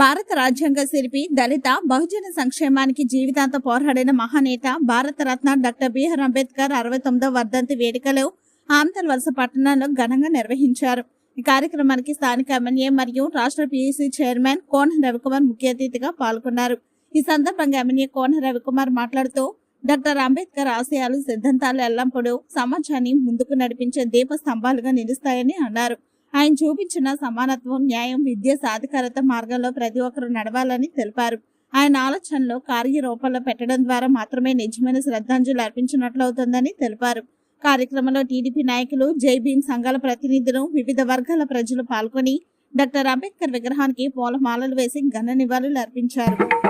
భారత రాజ్యాంగ శిల్పి దళిత బహుజన సంక్షేమానికి జీవితాంత పోరాడిన మహానేత భారత రత్న డాక్టర్ బిఆర్ అంబేద్కర్ అరవై తొమ్మిదవ వర్ధంతి వేడుకలు ఆమతల్ వలస పట్టణంలో ఘనంగా నిర్వహించారు. ఈ కార్యక్రమానికి స్థానిక ఎమ్మెల్యే మరియు రాష్ట్ర పీయూసీ చైర్మన్ కోన రవికుమార్ ముఖ్య అతిథిగా పాల్గొన్నారు. ఈ సందర్భంగా ఎమ్మెల్యే కోన రవికుమార్ మాట్లాడుతూ డాక్టర్ అంబేద్కర్ ఆశయాలు సిద్ధాంతాలు ఎల్లప్పుడూ సమాజాన్ని ముందుకు నడిపించే దీప స్తంభాలుగా నిలుస్తాయని అన్నారు. ఆయన చూపించిన సమానత్వం న్యాయం విద్య సాధికారత మార్గంలో ప్రతి ఒక్కరూ నడవాలని తెలిపారు. ఆయన ఆలోచనలో కార్యరూపంలో పెట్టడం ద్వారా మాత్రమే నిజమైన శ్రద్ధాంజలి అర్పించినట్లు అవుతుందని తెలిపారు. కార్యక్రమంలో టీడీపీ నాయకులు జై సంఘాల ప్రతినిధులు వివిధ వర్గాల ప్రజలు పాల్గొని డాక్టర్ అంబేద్కర్ విగ్రహానికి పూలమాలలు వేసి ఘన నివాళులు అర్పించారు.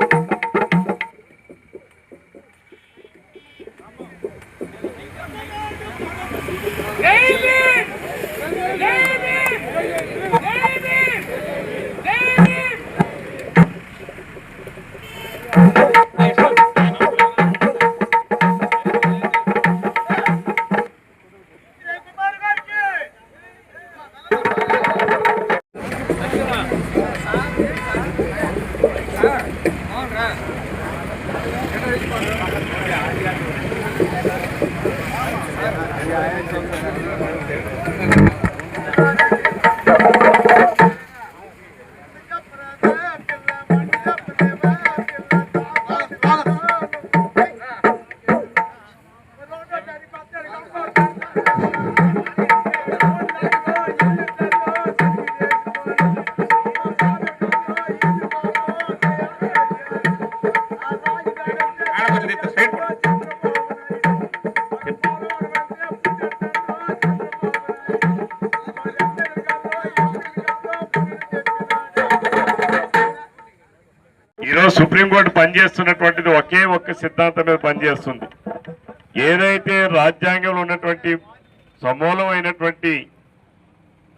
Yeah. సుప్రీంకోర్టు పనిచేస్తున్నటువంటిది ఒకే ఒక్క సిద్ధాంతం మీద పనిచేస్తుంది. ఏదైతే రాజ్యాంగంలో ఉన్నటువంటి సమూలమైనటువంటి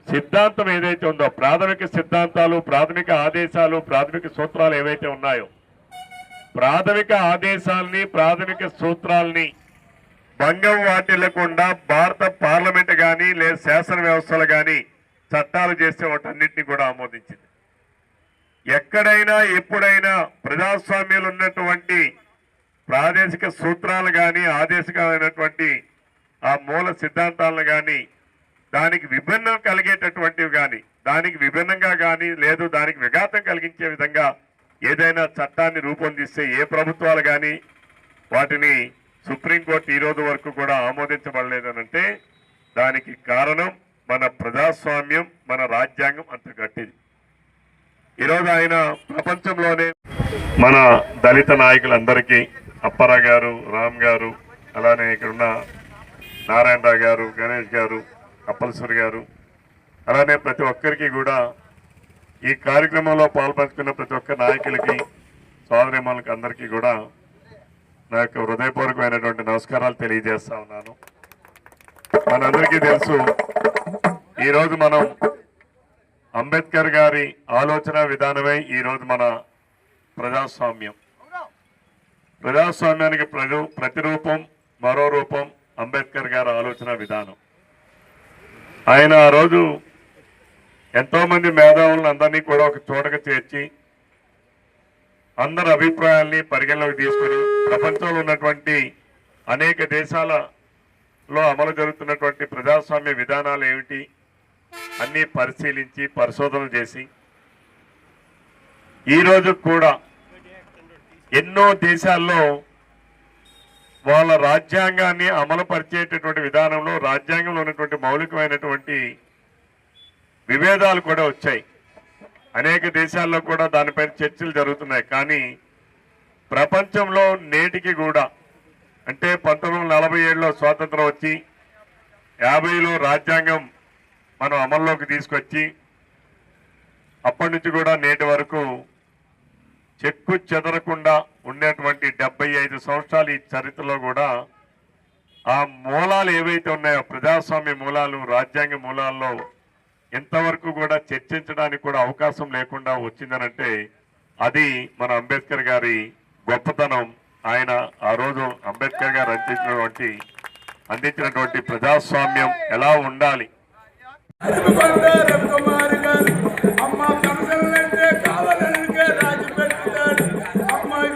సిద్ధాంతం ఏదైతే ఉందో ప్రాథమిక సిద్ధాంతాలు ప్రాథమిక ఆదేశాలు ప్రాథమిక సూత్రాలు ఏవైతే ఉన్నాయో ప్రాథమిక ఆదేశాలని ప్రాథమిక సూత్రాలని భంగం వాటిల్లకుండా భారత పార్లమెంట్ కానీ లేదా శాసన వ్యవస్థలు కానీ చట్టాలు చేసే వాటన్నింటినీ కూడా ఆమోదించింది. ఎక్కడైనా ఎప్పుడైనా ప్రజాస్వామ్యంలో ఉన్నటువంటి ప్రాదేశిక సూత్రాలు కానీ ఆదేశికమైనటువంటి ఆ మూల సిద్ధాంతాలను కానీ దానికి విభిన్నం కలిగేటటువంటివి కానీ దానికి విభిన్నంగా కానీ లేదు దానికి విఘాతం కలిగించే విధంగా ఏదైనా చట్టాన్ని రూపొందిస్తే ఏ ప్రభుత్వాలు కానీ వాటిని సుప్రీంకోర్టు ఈరోజు వరకు కూడా ఆమోదించబడలేదనంటే దానికి కారణం మన ప్రజాస్వామ్యం మన రాజ్యాంగం అంత గట్టిది ఈరోజు ఆయన ప్రపంచంలోనే మన దళిత నాయకులందరికీ అప్పారా గారు రామ్ గారు అలానే ఇక్కడున్న నారాయణరావు గారు గణేష్ గారు అప్పలసూరి గారు అలానే ప్రతి ఒక్కరికి కూడా ఈ కార్యక్రమంలో పాల్పంచుకున్న ప్రతి ఒక్క నాయకులకి సోదరిమణులకి అందరికీ కూడా నా యొక్క హృదయపూర్వకమైనటువంటి నమస్కారాలు తెలియజేస్తా ఉన్నాను. మనందరికీ తెలుసు ఈరోజు మనం అంబేద్కర్ గారి ఆలోచన విధానమే ఈరోజు మన ప్రజాస్వామ్యం. ప్రజాస్వామ్యానికి ప్రజ ప్రతిరూపం మరో రూపం అంబేద్కర్ గారి ఆలోచన విధానం. ఆయన ఆ రోజు ఎంతోమంది మేధావులను అందరినీ కూడా ఒక చోటకు చేర్చి అందరి అభిప్రాయాల్ని పరిగణలోకి తీసుకొని ప్రపంచంలో ఉన్నటువంటి అనేక దేశాలలో అమలు జరుగుతున్నటువంటి ప్రజాస్వామ్య విధానాలు ఏమిటి అన్ని పరిశీలించి పరిశోధన చేసి ఈరోజు కూడా ఎన్నో దేశాల్లో వాళ్ళ రాజ్యాంగాన్ని అమలు పరిచేటటువంటి విధానంలో రాజ్యాంగంలో ఉన్నటువంటి మౌలికమైనటువంటి విభేదాలు కూడా వచ్చాయి. అనేక దేశాల్లో కూడా దానిపైన చర్చలు జరుగుతున్నాయి. కానీ ప్రపంచంలో నేటికి కూడా అంటే పంతొమ్మిది వందల నలభై ఏడులో స్వాతంత్రం వచ్చి యాభైలో రాజ్యాంగం మనం అమల్లోకి తీసుకొచ్చి అప్పటి నుంచి కూడా నేటి వరకు చెక్కు చెదరకుండా ఉండేటువంటి డెబ్బై ఐదు సంవత్సరాలు ఈ చరిత్రలో కూడా ఆ మూలాలు ఏవైతే ఉన్నాయో ప్రజాస్వామ్య మూలాలు రాజ్యాంగ మూలాల్లో ఇంతవరకు కూడా చర్చించడానికి కూడా అవకాశం లేకుండా వచ్చిందనంటే అది మన అంబేద్కర్ గారి గొప్పతనం. ఆయన ఆ రోజు అంబేద్కర్ గారు అందించినటువంటి అందించినటువంటి ప్రజాస్వామ్యం ఎలా ఉండాలి? కుమారి గారు అమ్మ కనసలంటే కావాలనుకే రాజు పెట్టుతాడు.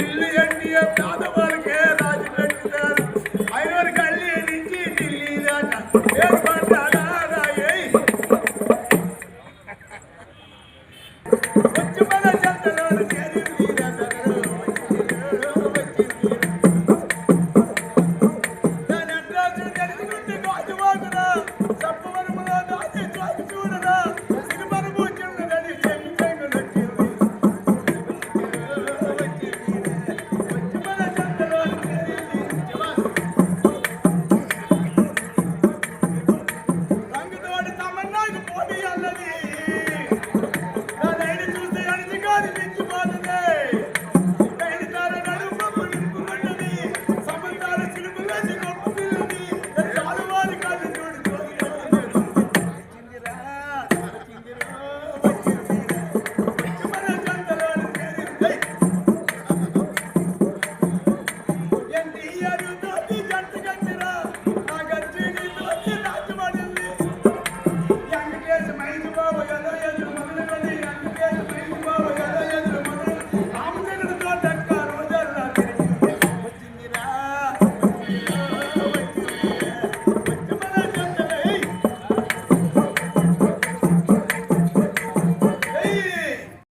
ఇల్లు ఎన్డీఏ